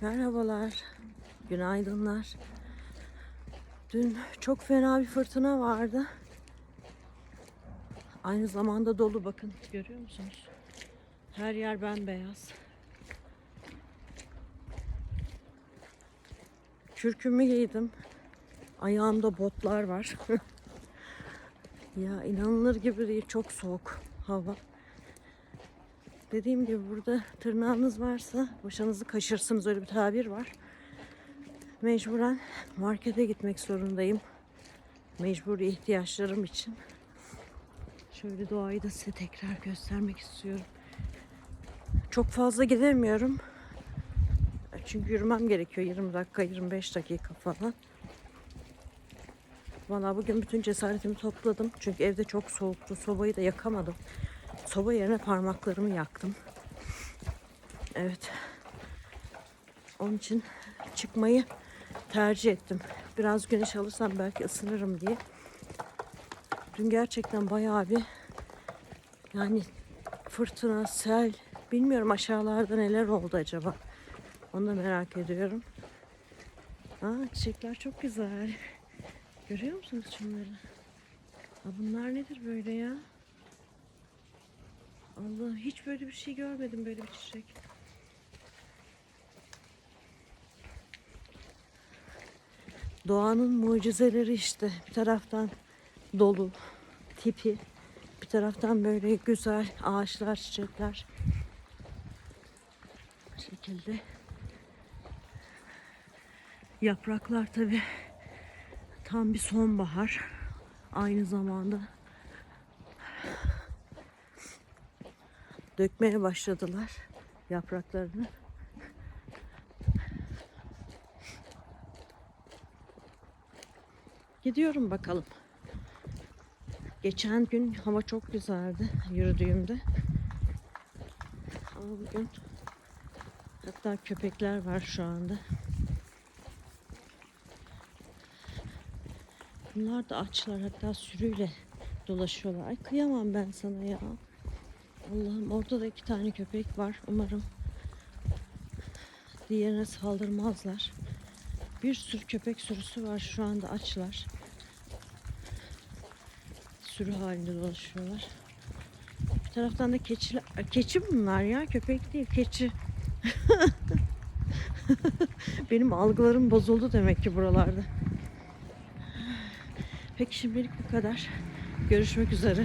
Merhabalar. Günaydınlar. Dün çok fena bir fırtına vardı. Aynı zamanda dolu bakın. Görüyor musunuz? Her yer bembeyaz. Kürkümü giydim. Ayağımda botlar var. ya inanılır gibi değil. Çok soğuk hava. Dediğim gibi burada tırnağınız varsa başınızı kaşırsınız öyle bir tabir var. Mecburen markete gitmek zorundayım. Mecburi ihtiyaçlarım için. Şöyle doğayı da size tekrar göstermek istiyorum. Çok fazla gidemiyorum. Çünkü yürümem gerekiyor 20 dakika 25 dakika falan. Valla bugün bütün cesaretimi topladım. Çünkü evde çok soğuktu. Sobayı da yakamadım. Soba yerine parmaklarımı yaktım. Evet. Onun için çıkmayı tercih ettim. Biraz güneş alırsam belki ısınırım diye. Dün gerçekten bayağı bir yani fırtına, sel bilmiyorum aşağılarda neler oldu acaba. Onu da merak ediyorum. Aa, çiçekler çok güzel. Görüyor musunuz şunları? Aa, bunlar nedir böyle ya? Allah hiç böyle bir şey görmedim böyle bir çiçek. Doğanın mucizeleri işte. Bir taraftan dolu, tipi. Bir taraftan böyle güzel ağaçlar, çiçekler. Bu şekilde. Yapraklar tabi tam bir sonbahar. Aynı zamanda dökmeye başladılar yapraklarını. Gidiyorum bakalım. Geçen gün hava çok güzeldi yürüdüğümde. Ama bugün hatta köpekler var şu anda. Bunlar da açlar hatta sürüyle dolaşıyorlar. Ay kıyamam ben sana ya. Allah'ım orada da iki tane köpek var. Umarım diğerine saldırmazlar. Bir sürü köpek sürüsü var şu anda açlar. Sürü halinde dolaşıyorlar. Bir taraftan da. Ay, Keçi bunlar ya köpek değil keçi. Benim algılarım bozuldu demek ki buralarda. Peki şimdilik bu kadar. Görüşmek üzere.